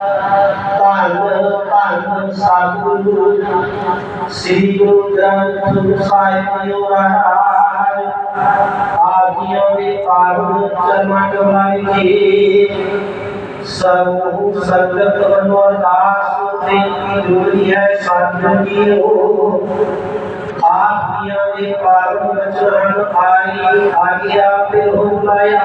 पालो पालो साधु श्री गुरु ग्रंथ साहिब महाराज आदियों के पालो चरमा कमाई के सब संगत मनोहर दास ने की जोड़ी है साधु की हो आदियों के पालो चरण आई आगे आप हो लाया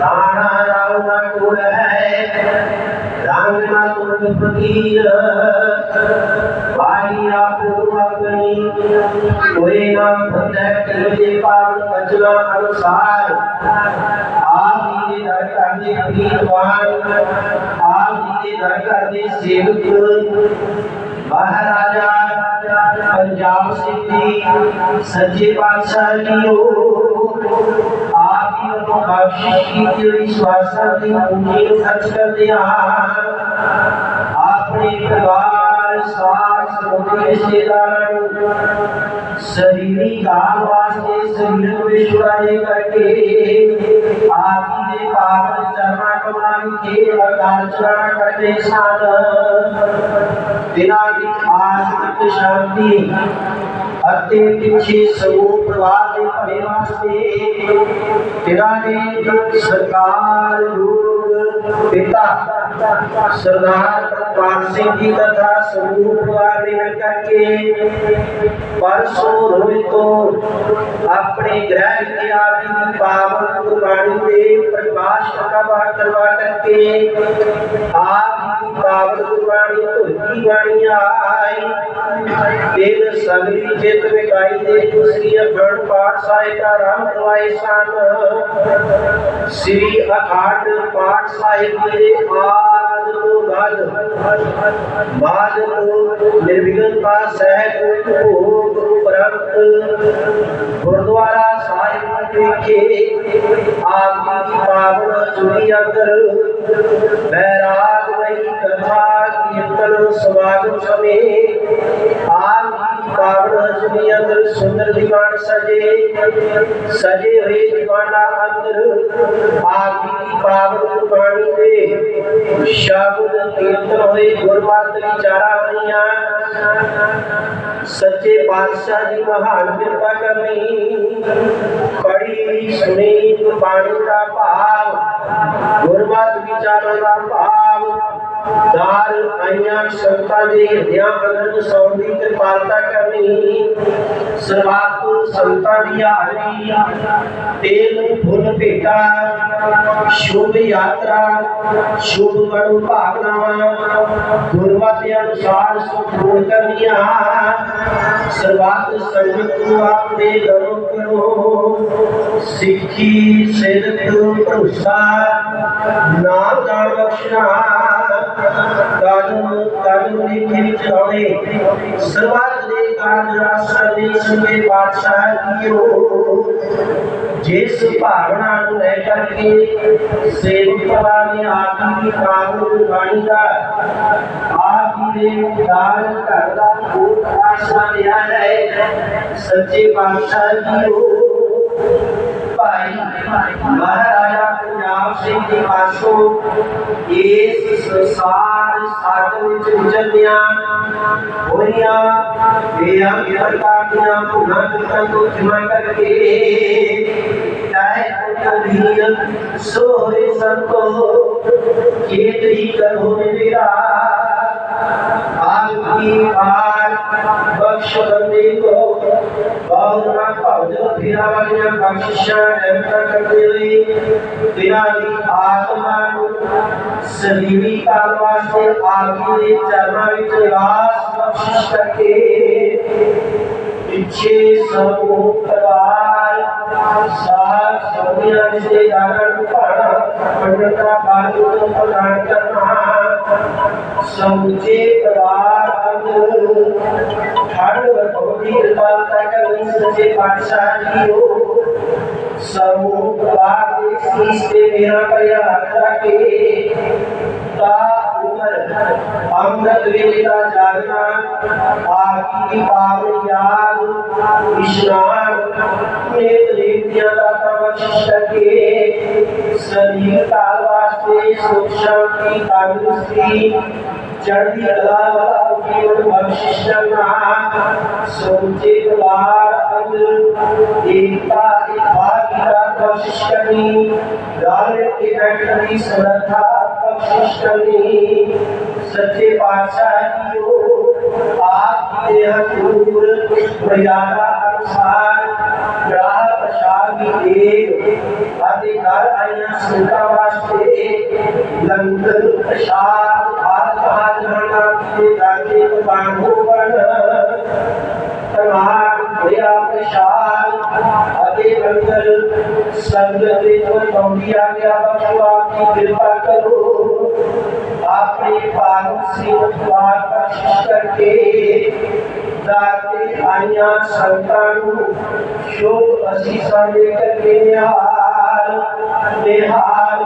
राणा रावणा टोल है रावणा टोल प्रतीर भाई आप अपनी कोई नाम धन तुझे पार रचना अनुसार आप ये धर करने प्रीतवान आप ये धर करने सेवक महाराजा पंजाब सिंधी सच्चे बादशाह की ओर पापी को भविष्य की तेरी श्वासा ने उन्हें सच कर दिया अपने परिवार सास समुद्र रिश्तेदार शरीरी काल वास्ते शरीर को विश्वाय करके आपी ने पावन चरणा कमाई के अकाल चरणा करने साधन तेरा आत्मिक शांति अति पीछे सगो प्रवाद प्रेमास्ते तेरा ने सरकार योग पिता, सरदार प्रताप सिंह की तथा स्वरूप वाले करके परसों रोज तो अपने ग्रह के आदि पावन कुर्बानी में प्रकाश का वार करवा करके आप ਪਾਵਨ ਗੁਰਬਾਣੀ ਧੁੱਕੀ ਬਾਣੀ ਆਈ। ਦਿਨ ਸਗਲੀ ਚਿਤ ਵਿਕਾਈ ਦੇ ਸ੍ਰੀ ਅਖੰਡ ਪਾਠ ਸਾਹਿਬ ਦਾ ਆਰੰਭ ਕਰਵਾਏ ਸਨ। ਸ੍ਰੀ ਅਖੰਡ ਪਾਠ ਸਾਹਿਬ ਦੇ ਆਦ ਤੋਂ ਬਾਅਦ ਬਾਦ ਤੋਂ ਨਿਰਵਿਘਨ ਪਾਠ ਸਹਿਤ ਹੋ ਗੁਰੂ ਪ੍ਰਗਟ ਗੁਰਦੁਆਰਾ ਸਾਹਿਬ ਵਿਖੇ ਆਪ ਦੀ ਪਾਵਨ ਜੁਨੀ ਅੰਦਰ ਮੈਂ पावन समय आप पावन हजनी अंदर सुंदर दीवान सजे सजे हुए दीवाना अंदर आप की पावन कुर्बानी दे शब्द कीर्तन हुए गुरमात की चारा भैया सच्चे पातशाह जी महान कृपा करनी, कड़ी सुने पानी का भाव गुरमात विचारों का भाव। ਭਾਵ ਗੁਰਮਤਿ ਵਿਚਾਰਾਂ ਦਾ ਭਾਵ ਦਾਰ ਆਈਆਂ ਸੰਤਾਂ ਦੇ ਹਿਰਦਿਆਂ ਅੰਦਰ ਸੌਣ ਦੀ ਕਿਰਪਾਲਤਾ ਕਰਨੀ ਸਰਵਾਤਮ ਸੰਤਾਂ ਦੀ ਹਾਜ਼ਰੀ ਤੇਲ ਨੂੰ ਫੁੱਲ ਭੇਟਾ ਸ਼ੁਭ ਯਾਤਰਾ ਸ਼ੁਭ ਮਨੁ ਭਾਵਨਾਵਾਂ ਗੁਰਮਤਿ ਅਨੁਸਾਰ ਸੰਪੂਰਨ ਕਰਨੀਆਂ ਸਰਬੱਤ ਸੰਗਤ ਨੂੰ ਆਪਣੇ ਦਰੋਂ ਕਰੋ ਸਿੱਖੀ ਸਿਰਤ ਭਰੋਸਾ ਨਾਮ ਦਾਨ ਬਖਸ਼ਣਾ ਕਾਨੂੰਨ ਕਾਨੂੰਨ ਲਿਖੇ ਵਿੱਚ ਲਾਉਣੇ ਸਰਬੱਤ ਦੇ ਕਾਰਜ ਰਾਸ਼ਟਰ ਦੇ ਸੰਗੇ ਪਾਤਸ਼ਾਹ ਜੀਓ ਜਿਸ ਭਾਵਨਾ ਨੂੰ ਲੈ ਕਰਕੇ ਸੇਵਕਾਂ ਨੇ ਆਪ ਜੀ ਦੀ ਕਾਨੂੰਨ ਬਾਣੀ ਦਾ ਆਪ ਜੀ ਦੇ ਦਾਨ ਘਰ ਦਾ ਕੋਟ ਆਸਰਾ ਲਿਆ ਹੈ ਸੱਚੇ ਪਾਤਸ਼ਾਹ ਜੀਓ ਭਾਈ ਮਹਾਰਾਜਾ ਪੰਜਾਬ ਸਿੰਘ ਜੀ ਪਾਸੋਂ ਇਸ ਸੰਸਾਰ ਸਾਗਰ ਵਿੱਚ ਗੁਜ਼ਰਦਿਆਂ ਹੋਈਆਂ ਬੇਆਂ ਪ੍ਰਕਾਰ ਦੀਆਂ ਭੁੱਲਾਂ ਚੁੱਕਾਂ ਤੋਂ ਖਿਮਾ ਕਰਕੇ ਤਾਏ ਕਬੀਰ ਸੋਹਰੇ ਸੰਤੋ ਕੀਤਰੀ ਕਰੋ ਮੇਰਾ आपकी पार बख्श बंदे को मनुष्यनन्न कपिले बिनादि आत्मानु सजीवी कालवास्य आगिले चरणाविच रास बख्शिश करके इच्छे सबो प्रकार सात सौम्या से जागरण पर पंडिता बालू को प्रदान करना समुचे प्रकार अंदर हर भगवती कृपा तक सचे पाठशाली हो स्वरूप से मेरा प्रयासा के ता उमर अमृत वेदिता जागना आपकी पाव याद विश्राम नेत लेतिया का तमक्षिष्ट के शरीर काल वास्ते सूक्ष्म की कांग्रेस की चढ़ी कला वाला जीवन वशिष्ठ ना सोचे द्वार अंग एकता एक भागीदार दाल के बैठनी समर्था वशिष्ठनी सच्चे पातशाहियों आपकी देह दूर मर्यादा अनुसार ग्राह प्रसादी देव अधिकार आया सुनता वास्ते लंदन प्रसाद भारत महाजनाना कौड़िया गया बचुआ की कृपा करो आपने पालन से द्वार पर करके दाते आइया संतानु शोक असीसा लेकर के निहाल निहाल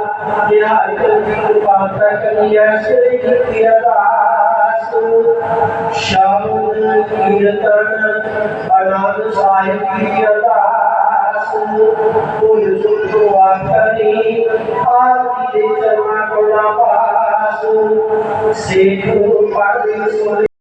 निहाल की कृपा करिया श्री की अरदास शब्द कीर्तन अनाद साहिब की अरदास सुख वाकरी Senhor, Pai,